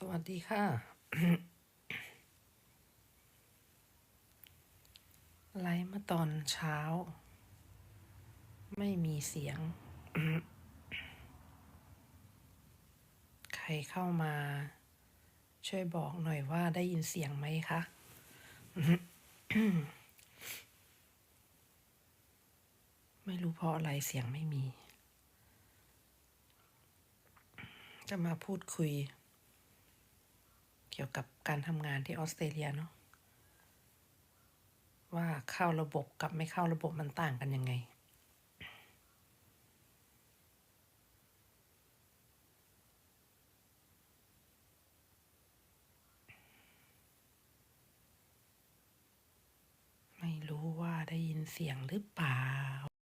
สวัสดีค่ะ ไลฟ์มื่อตอนเช้า ไม่มีเสียง ใครเข้ามา ช่วยบอกหน่อยว่าได้ยินเสียงไหมคะไม่รู้เพราะอะไรเสียงไม่มี จะมาพูดคุย เกี่ยวกับการทำงานที่ออสเตรเลียเนาะว่าเข้าระบบกับไม่เข้าระบบมันต่างกันยังไง ไม่รู้ว่าได้ยินเสียงหรือเปล่า